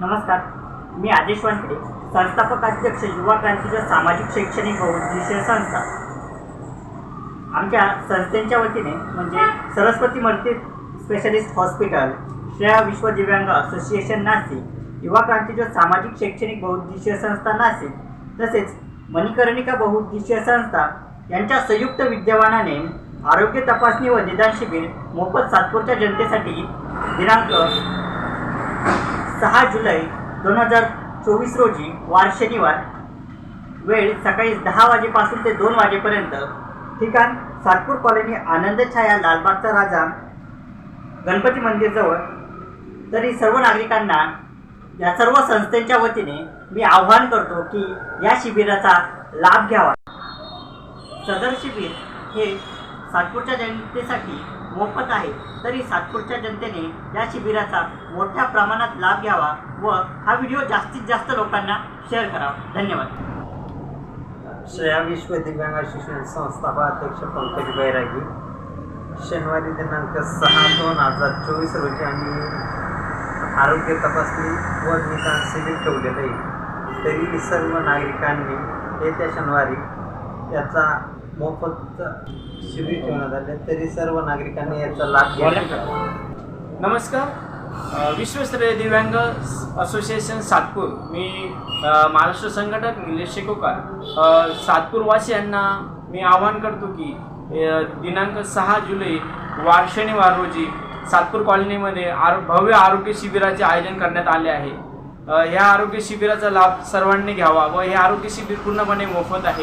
नमस्कार. मी आदेश वानखेडे संस्थापक अध्यक्ष युवा क्रांतीच्या सामाजिक शैक्षणिक व उद्देशीय संस्था. आमच्या संस्थेच्या वतीने म्हणजे Saraswati multi specialist hospital Shreya Vishwa Divyang association Nashik युवा क्रांतीच्या सामाजिक शैक्षणिक बहुउद्देशीय संस्था नाशिक तसेच मणिकर्णिका बहुउद्देशीय संस्था यांच्या संयुक्त विद्यमानाने आरोग्य तपासणी व निदान शिबिर मोफत सातपूरच्या जनतेसाठी दिनांक सहा जुलै दोन हजार चोवीस रोजी वार शनिवार वेळ सकाळी दहा वाजेपासून ते दोन वाजेपर्यंत ठिकाण सातपूर कॉलनी आनंद छाया लालबागचा राजा गणपती मंदिरजवळ तरी सर्व नागरिकांना या सर्व संस्थेच्या वतीने मी आव्हान करतो की या शिबिराचा लाभ घ्यावा. सदर शिबिर हे सातपूरच्या जनतेसाठी मोफत आहे तरी सातपूरच्या जनतेने या शिबिराचा मोठ्या प्रमाणात लाभ घ्यावा व हा व्हिडिओ जास्तीत जास्त लोकांना शेअर करावा. धन्यवाद. श्रेया विश्व दिव्यांग शिक्षण संस्था अध्यक्ष पंकज बैरागी. शनिवारी दिनांक सहा दोन हजार चोवीस रोजी आम्ही आरोग्य तपासणी व निदान शिबिर ठेवलेलं आहे. तरी सर्व नागरिकांनी येत्या शनिवारी याचा मोफत शिबिर ठेवण्यात आले तरी सर्व नागरिकांनी याचा लाभ घ्यावा नमस्कार. विश्वस्तरीय दिव्यांग असोसिएशन सातपूर. मी महाराष्ट्र संघटक निलेश शेकोकार. सातपूरवासियांना मी आवाहन करतो की दिनांक सहा जुलै वार शनिवार रोजी सातपूर कॉलनीमध्ये आरो भव्य आरोग्य शिबिराचे आयोजन करण्यात आले आहे. ह्या आरोग्य शिबिराचा लाभ सर्वांनी घ्यावा व हे आरोग्य शिबिर पूर्णपणे मोफत आहे.